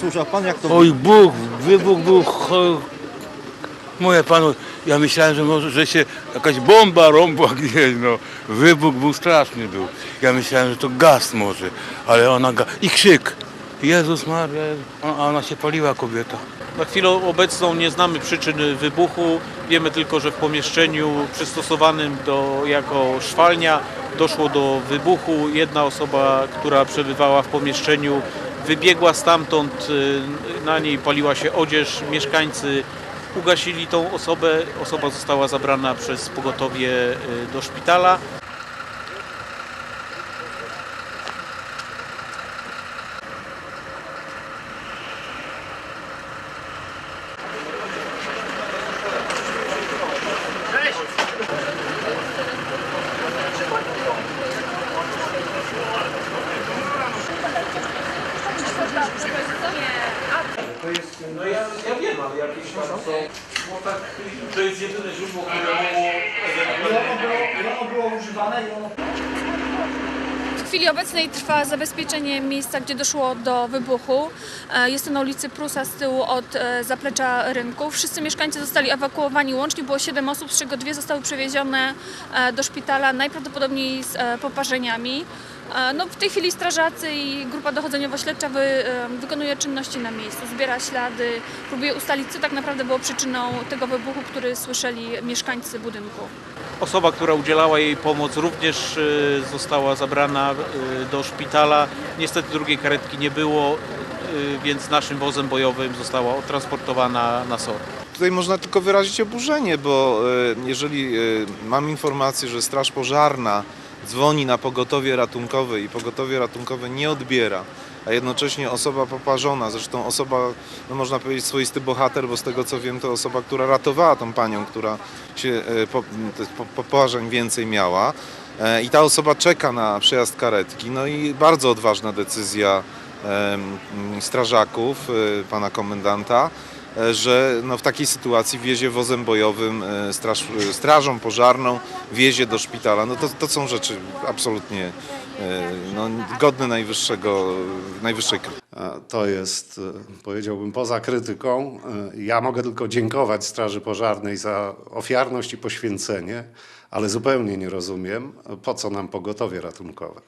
Słyszał pan jak to Oj, Bóg, wybuch był. Mówię panu, ja myślałem, że może, że się jakaś bomba rąbła gdzieś, no. Wybuch był straszny był. Ja myślałem, że to gaz może, ale ona ga... I krzyk. Jezus Maria, a ona się paliła kobieta. Na chwilę obecną nie znamy przyczyn wybuchu. Wiemy tylko, że w pomieszczeniu przystosowanym do, jako szwalnia doszło do wybuchu. Jedna osoba, która przebywała w pomieszczeniu, wybiegła stamtąd. y, Na niej paliła się odzież. Mieszkańcy ugasili tą osobę. Osoba została zabrana przez pogotowie y, do szpitala. No ja, ja wiem, ale jakieś tam są... No tak, to jest jedyne źródło, które mogło... W chwili obecnej trwa zabezpieczenie miejsca, gdzie doszło do wybuchu. E, Jest to na ulicy Prusa z tyłu od e, zaplecza rynku. Wszyscy mieszkańcy zostali ewakuowani. Łącznie było 7 osób, z czego dwie zostały przewiezione e, do szpitala, najprawdopodobniej z poparzeniami. No, w tej chwili strażacy i grupa dochodzeniowo-śledcza wy, wykonuje czynności na miejscu, zbiera ślady, próbuje ustalić, co tak naprawdę było przyczyną tego wybuchu, który słyszeli mieszkańcy budynku. Osoba, która udzielała jej pomoc również y, została zabrana y, do szpitala. Niestety drugiej karetki nie było, y, więc naszym wozem bojowym została odtransportowana na SOR. Tutaj można tylko wyrazić oburzenie, bo jeżeli mam informację, że Straż Pożarna dzwoni na pogotowie ratunkowe i pogotowie ratunkowe nie odbiera, a jednocześnie osoba poparzona, zresztą osoba, no można powiedzieć swoisty bohater, bo z tego co wiem to osoba, która ratowała tą panią, która się e, po, po, poparzeń więcej miała. E, i ta osoba czeka na przejazd karetki, no i bardzo odważna decyzja strażaków, e, pana komendanta, że no w takiej sytuacji wiezie wozem bojowym e, straż, e, strażą pożarną, wiezie do szpitala. No to, to są rzeczy absolutnie e, no, godne najwyższego, najwyższej krytyki. E, To jest, e, powiedziałbym, poza krytyką. E, Ja mogę tylko dziękować Straży Pożarnej za ofiarność i poświęcenie, ale zupełnie nie rozumiem, po co nam pogotowie ratunkowe.